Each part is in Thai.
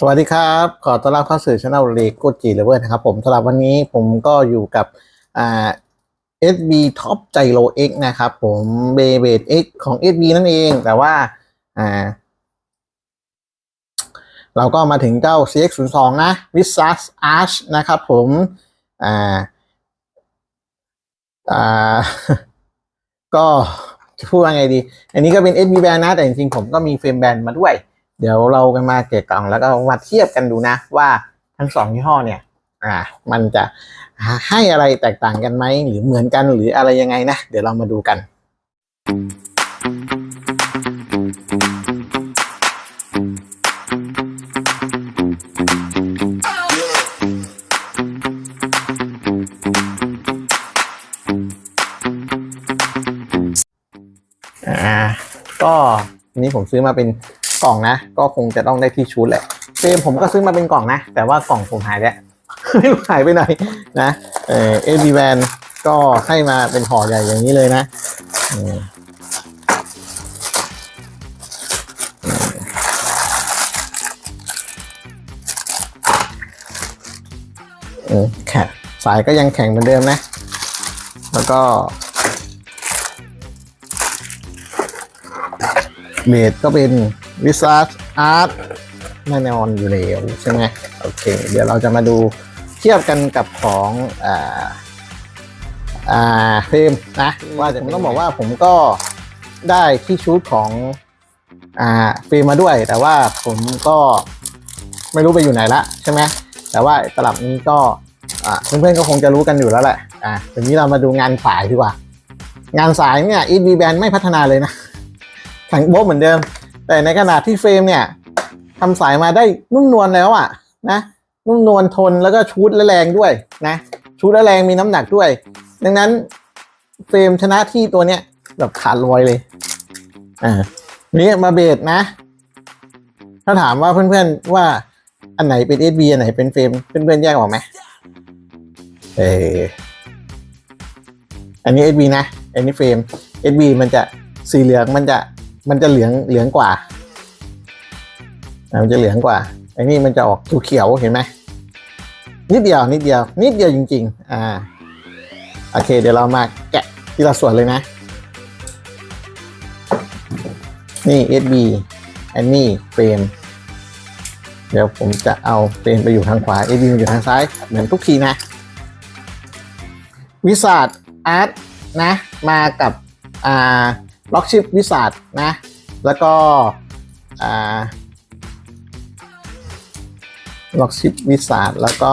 สวัสดีครับ ขอต้อนรับเข้าสู่ช่องเลโก้จีเลเวอร์นะครับผมสำหรับวันนี้ผมก็อยู่กับอ่า SB Top Gyro X นะครับผมเบเบด X ของ SB นั่นเอง แต่ว่าอ่า เราก็มาถึงเจ้า CX02 นะ v i s a s Arch นะครับผมอ่าอ่าก็จะพูดว่าไงดี อันนี้ก็เป็น SB band นะ แต่จริงๆ ผมก็มีเฟรมแบรนด์มาด้วย เดี๋ยวเรากันมาเกะกล่องแล้วก็มาเทียบกันดูนะ ว่าทั้งสองยี่ห้อเนี่ย อ่า มันจะให้อะไรแตกต่างกันไหมหรือเหมือนกันหรืออะไรยังไงนะ เดี๋ยวเรามาดูกันอ่าก็นนี้ผมซื้อมาเป็น กล่องนะ ก็คงจะต้องได้ที่ชุดแหละเฟรมผมก็ซื้อมาเป็นกล่องนะ แต่ว่ากล่องผมหายแล้วไม่รู้หายไปไหนนะเออเอวีแวนก็ให้มาเป็นห่อใหญ่อย่างนี้เลยนะอืมอืมแข็งสายก็ยังแข็งเหมือนเดิมนะ แล้วก็เบสก็เป็น วิซาร์อาร์ตแน่นอนอยู่แล้วใช่ไหมโอเค เดี๋ยวเราจะมาดูเทียบกันกับของอ่าอ่าเฟรมนะว่าผมต้องบอกว่าผมก็ได้ที่ชุดของอ่าเฟรมมาด้วย แต่ว่าผมก็ไม่รู้ไปอยู่ไหนละใช่ไหมแต่ว่าตลับนี้ก็อ่าเพื่อนๆก็คงจะรู้กันอยู่แล้วแหละอ่าทีนี้เรามาดูงานสายดีกว่า งานสายเนี่ย e b band ไม่พัฒนาเลยนะแข็งโบ๊ะเหมือนเดิม แต่ในขณะที่เฟรมเนี่ยทำสายมาได้นุ่มนวลแล้วอะนะนุ่มนวลทนแล้วก็ชูดและแรงด้วยนะชูดและแรงมีน้ำหนักด้วย ดังนั้นเฟรมชนะที่ตัวเนี้ยแบบขาดลอยเลยอ่านี่มาเบสนะ ถ้าถามว่าเพื่อนๆว่าอันไหนเป็น SB อันไหนเป็นเฟรมเพื่อนๆแยกออกไหมเอออันนี้ SB นะ อันนี้เฟรม SB มันจะสีเหลืองมันจะ มันจะเหลืองเหลืองกว่าอะมันจะเหลืองกว่าไอ้นี่มันจะออกเขียวเห็นไหมนิดเดียวนิดเดียว นิดเดียวจริง ๆ อ่าโอเค เดี๋ยวเรามาแกะทีละส่วนเลยนะ นี่ SB อันนี้เฟรมเดี๋ยวผมจะเอาเฟรมไปอยู่ทางขวา SB มาอยู่ทางซ้าย เหมือนทุกทีนะ วิสาดอาร์ตนะ มากับอ่า ล็อกชิปวิสาดนะ แล้วก็ล็อกชิปวิสาดแล้วก็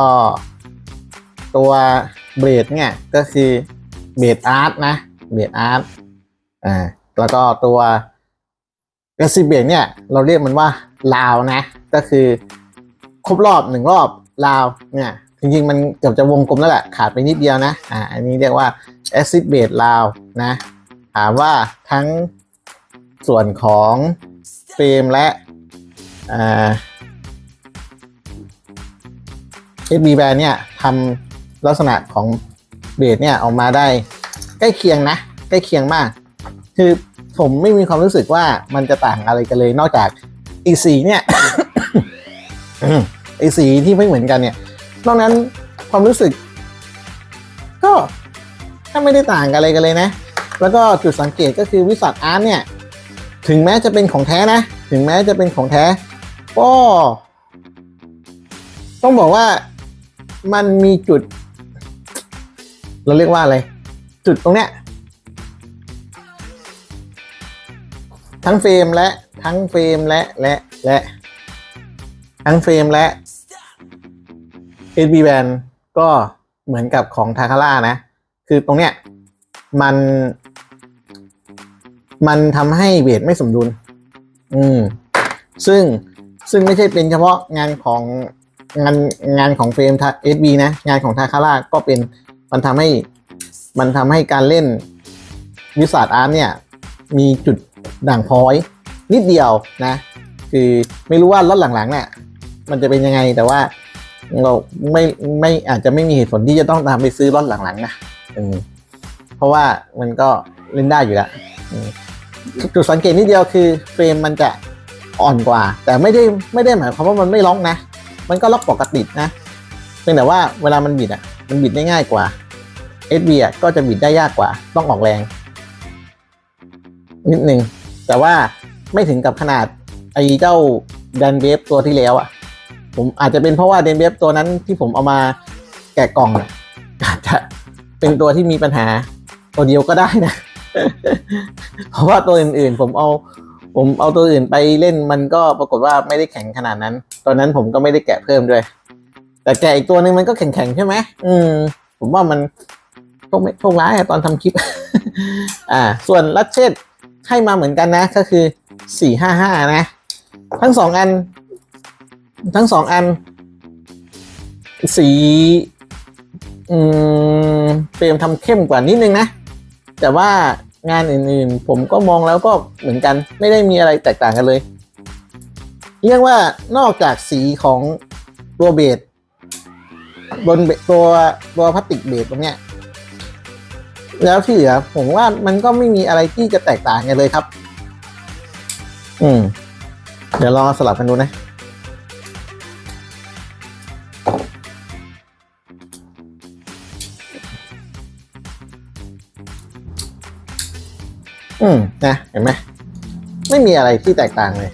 ตัวเบรดเนี่ยก็คือเบรดอาร์ตนะเบรดอาร์ตอ่าแล้วก็ตัวกระซิบเบรดเนี่ยเราเรียกมันว่าลาวนะ ก็คือครบรอบหนึ่งรอบลาวเนี่ยจริงๆ มันเกือบจะวงกลมแล้วแหละขาดไปนิดเดียวนะอ่าอันนี้เรียกว่า acid base ลาวนะ ถามว่าทั้งส่วนของเฟรมและเอ่า SB band เนี่ยทำลักษณะของเบสเนี่ยออกมาได้ใกล้เคียงนะ ใกล้เคียงมาก คือผมไม่มีความรู้สึกว่ามันจะต่างอะไรกันเลย นอกจากอีสีเนี่ยไอสีที่ไม่เหมือนกันเนี่ย นอกนั้นความรู้สึก ก็ถ้าไม่ได้ต่างกันอะไรกันเลยนะ แล้วก็จุดสังเกตก็คือวิสัทอาร์ตเนี่ย ถึงแม้จะเป็นของแท้นะ ถึงแม้จะเป็นของแท้ ก็ ต้องบอกว่ามันมีจุด เราเรียกว่าอะไร จุดตรงเนี้ยทั้งเฟรมและทั้งเฟรมและและและทั้งเฟรมและ SB band ก็เหมือนกับของทาคาร่านะ คือตรงเนี้ยมัน มันทำให้เวทไม่สมดุล อืม ซึ่งซึ่งไม่ใช่เป็นเฉพาะงานของงานงานของเฟรมทาเอสบีนะ งานของทาคาร่าก็เป็นมันทำให้มันทำให้การเล่นวิสาดอาร์ตเนี่ย มีจุดด่างพ้อย นิดเดียวนะ คือไม่รู้ว่าล็อตหลังๆเนี่ยมันจะเป็นยังไงแต่ว่าเราไม่ไม่อาจจะไม่มีเหตุผลที่จะต้องตามไปซื้อล็อตหลังๆนะเพราะว่ามันก็เล่นได้อยู่แล้ว จุดสังเกตนิดเดียวคือเฟรมมันจะอ่อนกว่า แต่ไม่ได้ไม่ได้หมายความว่ามันไม่ล็อกนะ มันก็ล็อกปกตินะเพียงแต่ว่าเวลามันบิดอะมันบิดได้ง่ายกว่า SB อะก็จะบิดได้ยากกว่า ต้องออกแรง นิดนึงแต่ว่าไม่ถึงกับขนาดไอ้เจ้าแดนเวฟตัวที่แล้วอะ ผมอาจจะเป็นเพราะว่าเดนเวฟตัวนั้นที่ผมเอามาแกะกล่องอาจจะเป็นตัวที่มีปัญหาตัวเดียวก็ได้นะ เพราะว่าตัวอื่นๆ ผมเอา ผมเอาตัวอื่นไปเล่นมันก็ปรากฏว่าไม่ได้แข็งขนาดนั้น ตอนนั้นผมก็ไม่ได้แกะเพิ่มด้วย แต่แกะอีกตัวหนึ่งมันก็แข็งๆใช่ไหมอืม ผมว่ามันโชคไม่โชคร้ายอะตอนทำคลิป อ่า ส่วนลัชเชตให้มาเหมือนกันนะ ก็คือสี่ห้าห้านะ ทั้งสองอัน ทั้งสองอัน สี อืมเฟรมทำเข้มกว่านิดนึงนะ แต่ว่างานอื่นๆ ผมก็มองแล้วก็เหมือนกันไม่ได้มีอะไรแตกต่างกันเลย เรียกว่านอกจากสีของตัวเบสบนตัวตัวพลาสติกเบสตรงเนี้ยแล้วที่เหลือผมว่ามันก็ไม่มีอะไรที่จะแตกต่างกันเลยครับ อืม เดี๋ยวลองสลับกันดูนะ อืมนะเห็นไหมไม่มีอะไรที่แตกต่างเลย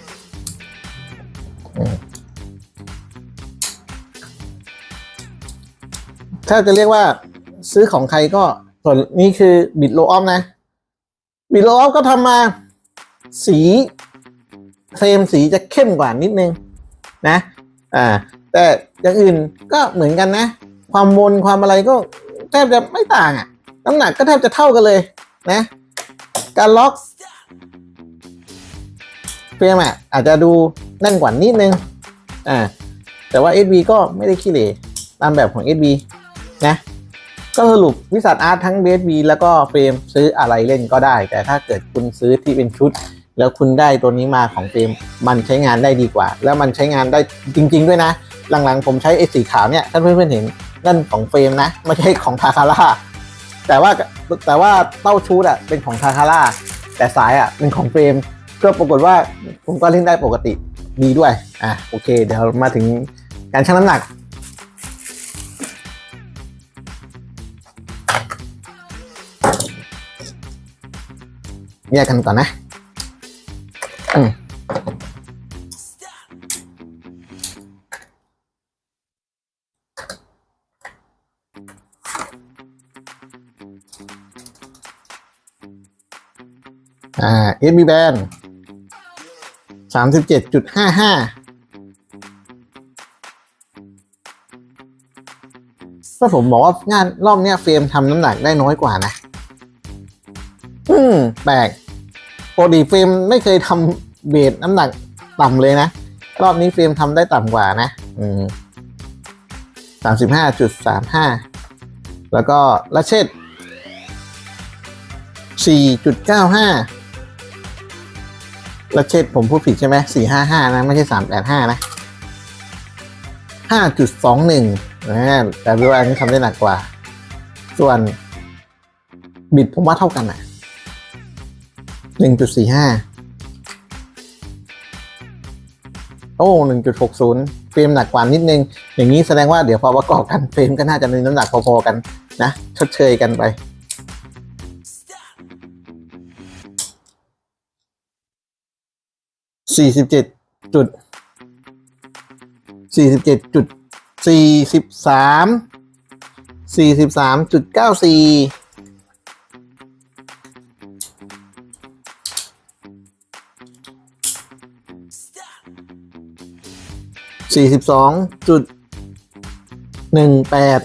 ถ้าจะเรียกว่าซื้อของใครก็ส่วนนี้คือบิดโลออฟนะ บิดโลออฟก็ทำมาสีเฟรมสีจะเข้มกว่านิดนึงนะ อ่า แต่อย่างอื่นก็เหมือนกันนะ ความมนความอะไรก็แทบจะไม่ต่างอะ่ะ น้ำหนักก็แทบจะเท่ากันเลยนะ การล็อกเฟรมอะอาจจะดูแน่นกว่านิดนึงอ่าแต่ว่า SB ก็ไม่ได้ขี้เหร่ตามแบบของ SB นะก็สรุปวิสัทอาร์ตทั้ง BSB แล้วก็เฟรมซื้ออะไรเล่นก็ได้ แต่ถ้าเกิดคุณซื้อที่เป็นชุด แล้วคุณได้ตัวนี้มาของเฟรมมันใช้งานได้ดีกว่า แล้วมันใช้งานได้จริง ๆ ด้วยนะ หลังๆ ผมใช้ไอ้สีขาวเนี่ยถ้านเพื่อนๆเห็นนั่นของเฟรมนะ ไม่ใช่ของทาคาร่าแต่ว่า แต่ว่าเต้าชูดอะเป็นของทาคาร่าแต่สายอะเป็นของเฟรมก็ปรากฏว่าผมก็เล่นได้ปกติดีด้วยอะโอเค เดี๋ยวมาถึงการชั่งน้ำหนัก แยกกันก่อนนะ อืม อ่า SB band สามสิบเจ็ดจุดห้าห้าถ้าผมบอกว่างานรอบเนี้ยเฟรมทำน้ำหนักได้น้อยกว่านะ อืม แปลกปกติเฟรมไม่เคยทำเบรน้ำหนักต่ำเลยนะ รอบนี้เฟรมทำได้ต่ำกว่านะ อืมสามสิบห้าจุดสามห้าแล้วก็ละเชตสี่จุดเก้าห้า แล้วเช็ดผมพูดผิดใช่ไหมสี่ห้าห้านะ ไม่ใช่สามแปดห้านะห้าจุดสองหนึ่งนะแต่วิวอนี้ทำได้หนักกว่า ส่วน บิดผมว่าเท่ากันอะหนึ่งจุดสี่ห้าโอ้หนึ่งจุดหกศูนย์เฟรมหนักกว่านิดนึง อย่างนี้แสดงว่าเดี๋ยวพอประกอบกันเฟรมก็น่าจะมีน้ำหนักพอๆกันนะชดเชยกันไป สี่สิบเจ็ดจุดสี่สิบเจ็ดจุดสี่สิบสามสี่สิบสามจุดเก้าสี่สี่สิบสองจุดหนึ่งแปด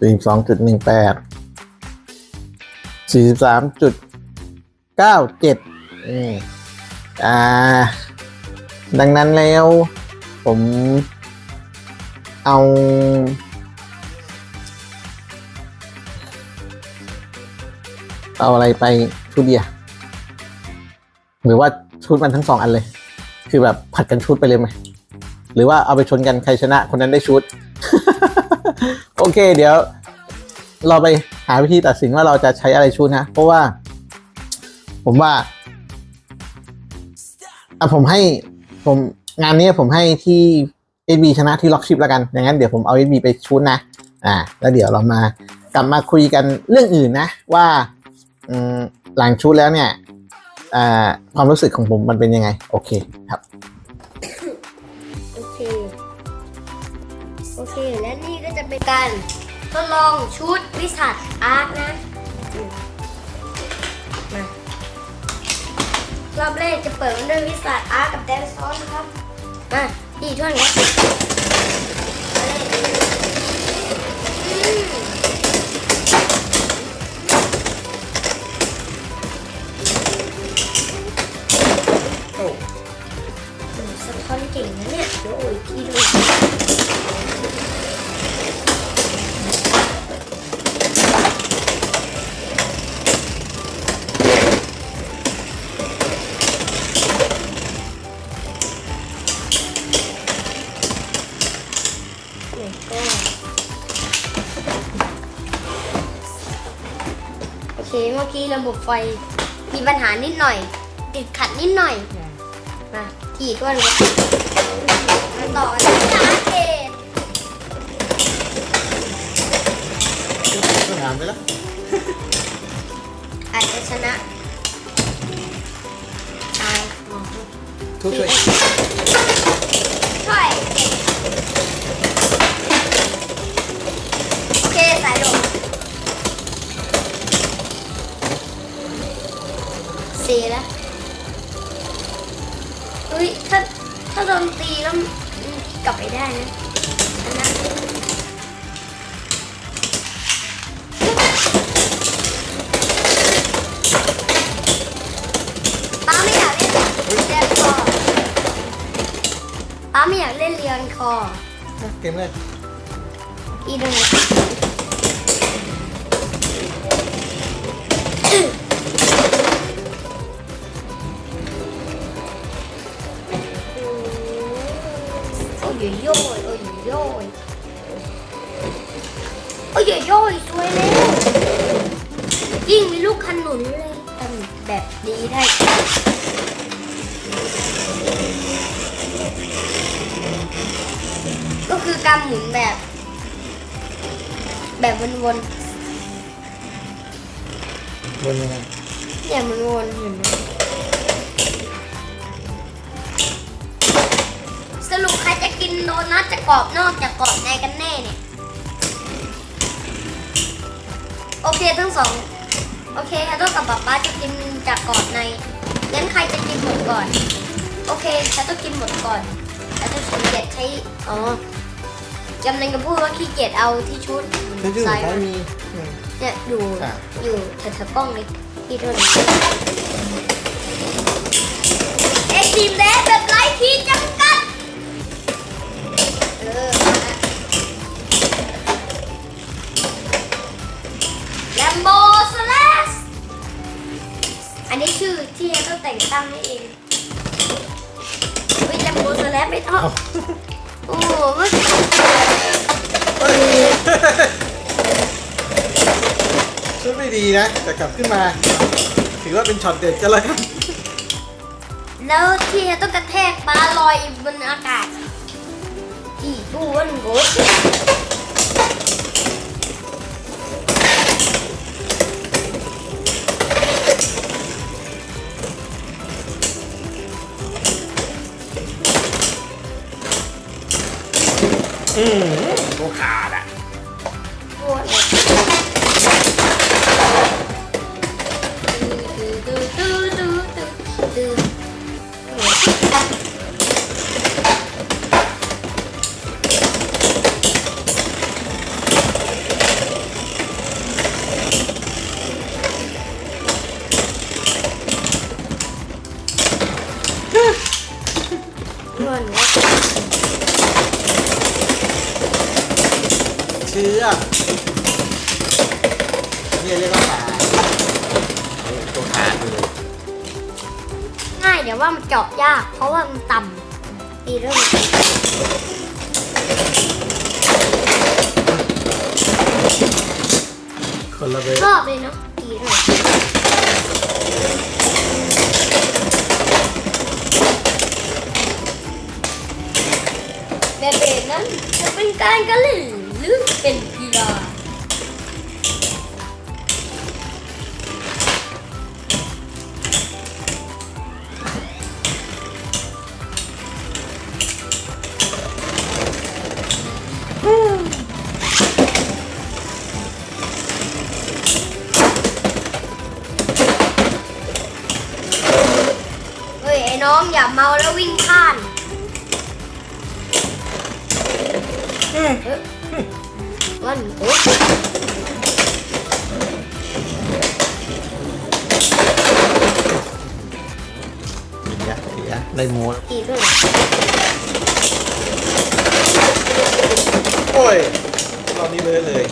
สี่สิบสองจุดหนึ่งแปด สี่สิบสามจุดเก้าเจ็ดอ่า ดังนั้นแล้วผมเอา เอาอะไรไปชุดเดียวหรือว่าชุดมันทั้งสองอันเลย คือแบบผัดกันชุดไปเลยไหมหรือว่าเอาไปชนกันใครชนะคนนั้นได้ชุด โอเค เดี๋ยวเราไป หาวิธีตัดสินว่าเราจะใช้อะไรชุดนะ เพราะว่า ผมว่าอะผมให้ผมงานนี้ผมให้ที่ SB ชนะที่ล็อกชิปแล้วกันอย่างนั้นเดี๋ยวผมเอา SB ไปชุดนะ อ่า แล้วเดี๋ยวเรามากลับมาคุยกันเรื่องอื่นนะ ว่าอืหลังชุดแล้วเนี่ยความรู้สึกของผมมันเป็นยังไง โอเคครับ โอเค โอเค และนี่ก็จะเป็นการ ทดลองชุดวิสัทอาร์ตนะอืมมารอบแรกจะเปิดมันด้วยวิสัทอาร์ตกับแดนซอนนะครับมาพี่ช่วยครับมาเลยอืมโอ้อืมสะท้อนเก่งนะเนี่ยเดี๋ยวโอ้ยพี่ดูแล้ ระบบไฟมีปัญหานิดหน่อย ติดขัดนิดหน่อย มาขี่ก้อนเลยมาต่อที่สาเกตถามไปแล้วอาจจะชนะตายหมอ เฮ้ยถ้าถ้าโดนตีแล้วมันกลับไปได้นะชนะป้าไม่อยากเล่นเรียนคอป้าไม่อยากเล่นเรียนคอเกมเลยอีดูโก็คือการหมุนแบบ แบบวนวนยังไงๆเนี่ยมันวนเห็นไหมสรุปใครจะกินโดนัทจะกรอบนอกจะกรอบในกันแน่เนี่ย โอเคทั้งสอง โอเคฮัตโต้กับป๊าป๊าจะกินจากกรอบในงั้นใครจะกินหมดก่อน โอเคฮัตโต้กินหมดก่อนฮัตโต้ขี้เกียจใช้อ๋อ กำลังจะพูดว่าขี้เกียจเอาที่ชุดใช้ชื่อใส่ใช้มามีเนี่ยอยู่อะ อยู่แถวๆกล้องนี่ที่เท่านี้เอ็กซ์ตรีมแดนแบบไร้ขีดจำกัดเออแลมโบสแลสอันนี้ชื่อที่เราแต่งตั้งให้เองเฮ้ยแลมโบสแลสไม่ต้อง โอ้โหเมื่อกี้ ชุดไม่ดีนะ แต่กลับขึ้นมา ถือว่าเป็นช็อตเด็ดกันแล้วกันแล้วที่ต้องกระแทกปลาลอยบนอากาศอีตู้วันโกดอืมตัวขาด คนละเบอร์ชอบเลยเนาะดีเลยแบบนั้นจะเป็นการกระเล่นหรือเป็นกีฬา ได้โมดอีกด้วยโอ้ยรอบนี้เลยเลย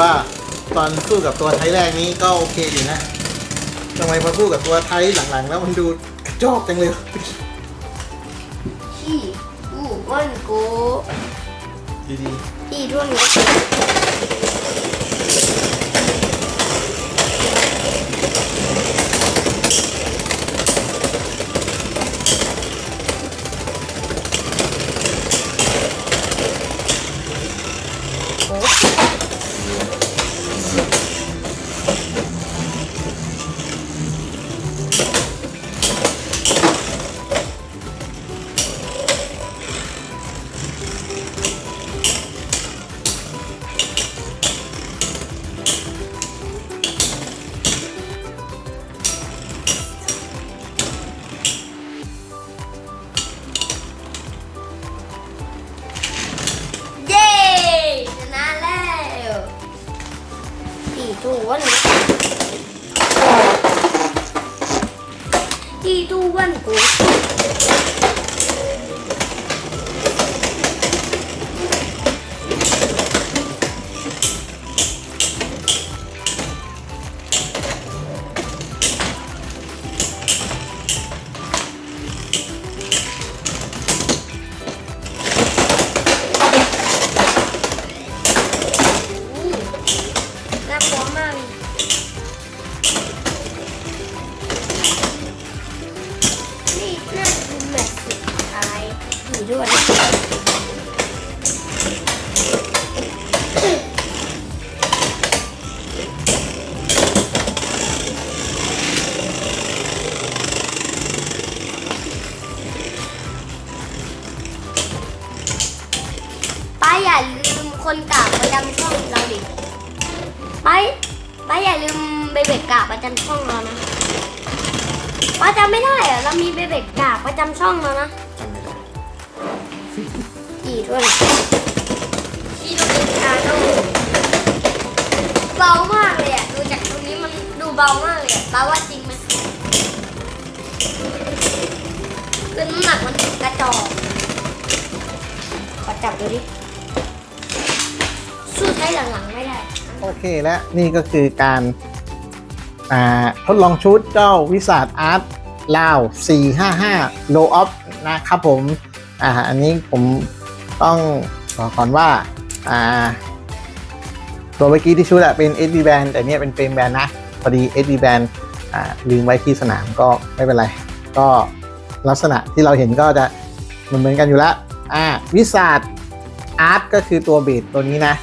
ว่าตอนสู้กับตัวไทยแรกนี้ก็โอเคอยู่นะทำไมพอสู้กับตัวไทยหลังๆ แล้วมันดูกระจอกจังเลยขี้อู้วันโกดีอีด้วยนายอีด้วย ป้าอย่าลืมคนกราบประจำช่องเราดิป้าป้าอย่าลืมเบเบกกราบประจำช่องเรานะป้าจำไม่ได้เหรอเรามีเบเบกกราบประจำช่องเรานะ จับดูดิสู้ใช้หลังๆไม่ได้ โอเคและนี่ก็คือการอ่าทดลองชุดเจ้าวิสาดอาร์ตลาว 455 Low Off นะครับผมอ่าอันนี้ผมต้องบอกก่อนว่าอ่าตัวเมื่อกี้ที่ชุดอะเป็น SD band แต่เนี่ยเป็นเฟรมแบนนะ พอดี SD band อ่าลืมไว้ที่สนามก็ไม่เป็นไร ก็ลักษณะที่เราเห็นก็จะเหมือนเหมือนกันอยู่แล้ว อ่าวิสาดอาร์ตก็คือตัวเบสตัวนี้นะ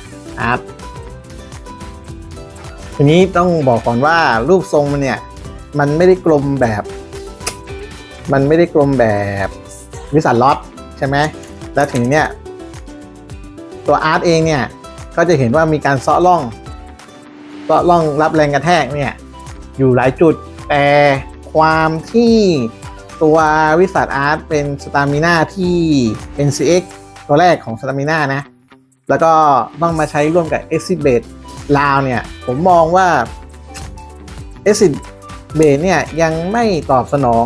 อาร์ตทีนี้ต้องบอกก่อนว่ารูปทรงมันเนี่ย มันไม่ได้กลมแบบ มันไม่ได้กลมแบบวิสันล็อตใช่ไหมแล้วถึงเนี่ย ตัวอาร์ตเองเนี่ย ก็จะเห็นว่ามีการเซาะร่องเซาะร่องรับแรงกระแทกเนี่ย อยู่หลายจุดแต่ความที่ ตัววิสัทอาร์ตเป็นสตามิน่าที่ NCX ตัวแรกของสตามิน่านะ แล้วก็ต้องมาใช้ร่วมกับ e x i b a t ลาวเนี่ย ผมมองว่า e x i b a t เนี่ย ยังไม่ตอบสนอง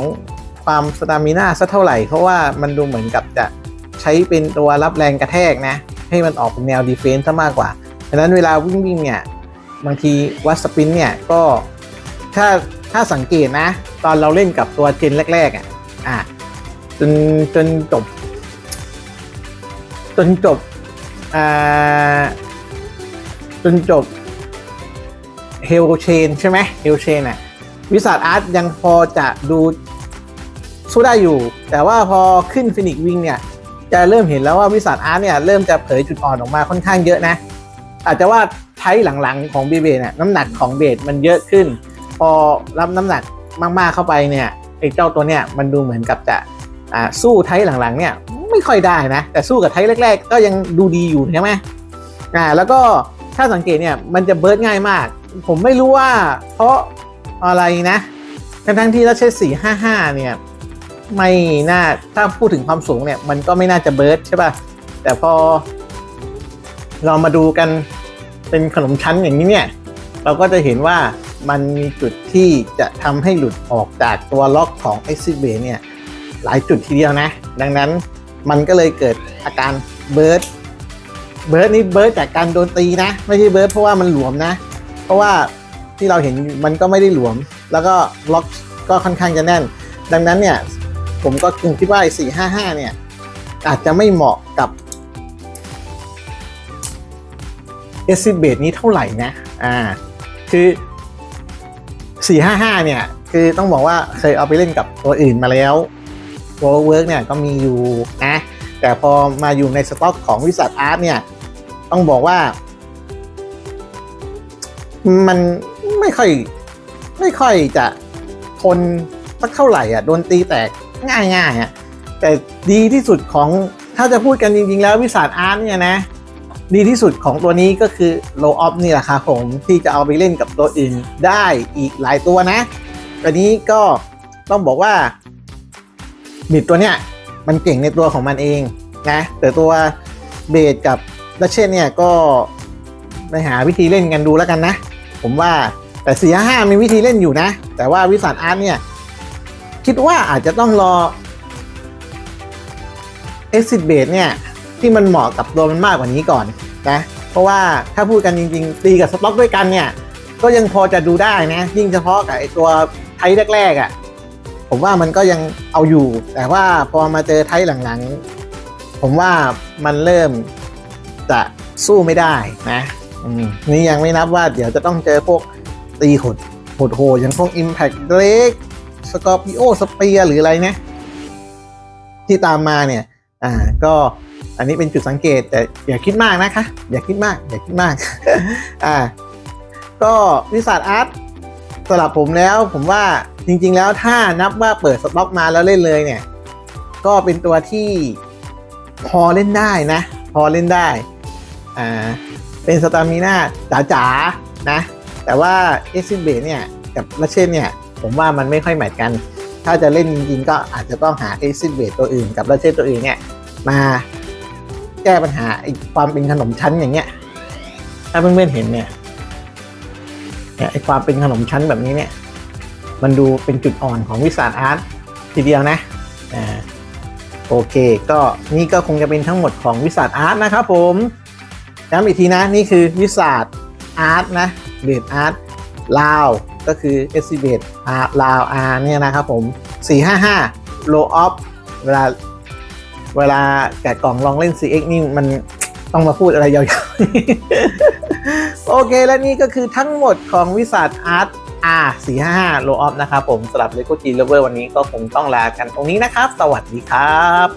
ความสตามิน่าสักเท่าไหร่ เพราะว่ามันดูเหมือนกับจะใช้เป็นตัวรับแรงกระแทกนะ ให้มันออกเป็นแนวดีเฟนซ์ซะมากกว่าดังนั้นเวลาวิ่งวิ่งเนี่ย บางทีวัดสปินเนี่ยก็ถ้า ถ้าสังเกตนะ ตอนเราเล่นกับตัวเจนแรก ๆ อะ อะจนจนจบ จนจบอ่าจนจบเฮลเชนใช่ไหมเฮลเชนอะวิสัทอาร์ตยังพอจะดูสู้ได้อยู่ แต่ว่าพอขึ้นฟินิกวิงเนี่ย จะเริ่มเห็นแล้วว่าวิสัทอาร์ตเนี่ย เริ่มจะเผยจุดอ่อนออกมาค่อนข้างเยอะนะ อาจจะว่าใช้หลังๆของเบเบเนี่ยน้ำหนักของเบสมันเยอะขึ้น พอรับน้ำหนักมากๆเข้าไปเนี่ยไอ้เจ้าตัวเนี่ยมันดูเหมือนกับจะอ่าสู้ไทยหลังๆเนี่ยไม่ค่อยได้นะ แต่สู้กับไทยแรก ๆ ก็ยังดูดีอยู่ใช่ไหมอ่าแล้วก็ถ้าสังเกตเนี่ยมันจะเบิร์ดง่ายมาก ผมไม่รู้ว่าเพราะอะไรนะ ทั้งทั้งๆที่เราใช้455เนี่ยไม่น่าถ้าพูดถึงความสูงเนี่ยมันก็ไม่น่าจะเบิร์ดใช่ป่ะ แต่พอเรามาดูกันเป็นขนมชั้นอย่างนี้เนี่ย เราก็จะเห็นว่า มันมีจุดที่จะทำให้หลุดออกจากตัวล็อกของ e x i t b a เนี่ยหลายจุดทีเดียวนะ ดังนั้นมันก็เลยเกิดอาการเบิร์ดเบิร์ดนี่เบิร์ดจากการโดนตีนะ ไม่ใช่เบิร์ดเพราะว่ามันหลวมนะ เพราะว่าที่เราเห็นมันก็ไม่ได้หลวม แล้วก็ล็อกก็ค่อนข้างจะแน่น ดังนั้นเนี่ยผมก็คิดว่าไอ้455 เนี่ย อาจจะไม่เหมาะกับเอซิเบตนี้เท่าไหร่นะ อ่า คือ 455 เนี่ย คือต้องบอกว่าเคยเอาไปเล่นกับตัวอื่นมาแล้วตัวเวิร์กเนี่ยก็มีอยู่นะแต่พอมาอยู่ในสต็อกของวิสัทอาร์ตเนี่ย ต้องบอกว่า มันไม่ค่อย ไม่ค่อยจะทนสักเท่าไหร่อะโดนตีแตกง่ายๆอะแต่ดีที่สุดของถ้าจะพูดกันจริงๆแล้ววิสัทอาร์ตเนี่ยนะ ดีที่สุดของตัวนี้ก็คือ low off นี่แหละครับผมที่จะเอาไปเล่นกับตัวอื่นได้อีกหลายตัวนะตัวนี้ก็ต้องบอกว่าบิดตัวเนี้ยมันเก่งในตัวของมันเองนะแต่ตัวเบสกับดัชเชนเนี่ยก็ไปหาวิธีเล่นกันดูแล้วกันนะ ผมว่าแต่สี่ห้ามีวิธีเล่นอยู่นะ แต่ว่าวิสัทอาร์ตเนี่ย คิดว่าอาจจะต้องรอ exit base เนี่ย ที่มันเหมาะกับตัวมันมากกว่านี้ก่อนนะเพราะว่าถ้าพูดกันจริงๆ ตีกับสต็อกด้วยกันเนี่ย ก็ยังพอจะดูได้นะ ยิ่งเฉพาะกับไอตัวไทแรกๆอะ่ะผมว่ามันก็ยังเอาอยู่ แต่ว่าพอมาเจอไทหลังๆ ผมว่ามันเริ่มจะสู้ไม่ได้นะอืมนี่ยังไม่นับว่าเดี๋ยวจะต้องเจอพวกตีหดโหดโหอย่างพวก Impact Drake Scorpio Spear หรืออะไรนี่ยที่ตามมาเนี่ย อ่าก็ อันนี้เป็นจุดสังเกตแต่อย่าคิดมากนะคะ อย่าคิดมาก อย่าคิดมากอ่าก็วิสัทอาร์ตสำหรับผมแล้วผมว่าจริง ๆ แล้วถ้านับว่าเปิดสต็อกมาแล้วเล่นเลยเนี่ย ก็เป็นตัวที่พอเล่นได้นะ พอเล่นได้อ่าเป็นสตามิน่าจ๋าๆนะ แต่ว่าเอ็กซิเบเนี่ยกับลาเชนเนี่ยผมว่ามันไม่ค่อยแมทกัน ถ้าจะเล่นจริงๆก็อาจจะต้องหา e x i t b a t ตัวอื่น กับลาเช่นตัวอื่นเนี่ยมา แก้ปัญหาไอ้ความเป็นขนมชั้นอย่างเงี้ย ถ้าเพื่อนๆเห็นเนี่ยเนี่ยไอ้ความเป็นขนมชั้นแบบนี้เนี่ย มันดูเป็นจุดอ่อนของวิสาอาร์ตทีเดียวนะอ่าโอเค ก็นี่ก็คงจะเป็นทั้งหมดของวิสาอาร์ตนะครับผมย้ำอีกทีนะนี่คือวิสาอาร์ตนะเบดอาร์ตลาวก็คือ s c b a t R ลาว R เนี่ยนะครับผม 455 low off เวลา เวลาแกะกล่องลองเล่น CX นี่มันต้องมาพูดอะไรยาวๆ โอเคและนี่ก็คือทั้งหมดของวิสัทอาร์ต R 4 5 5 Low Off นะครับผมสำหรับ Lego G Lover วันนี้ก็คงต้องลากันตรงนี้นะครับ สวัสดีครับ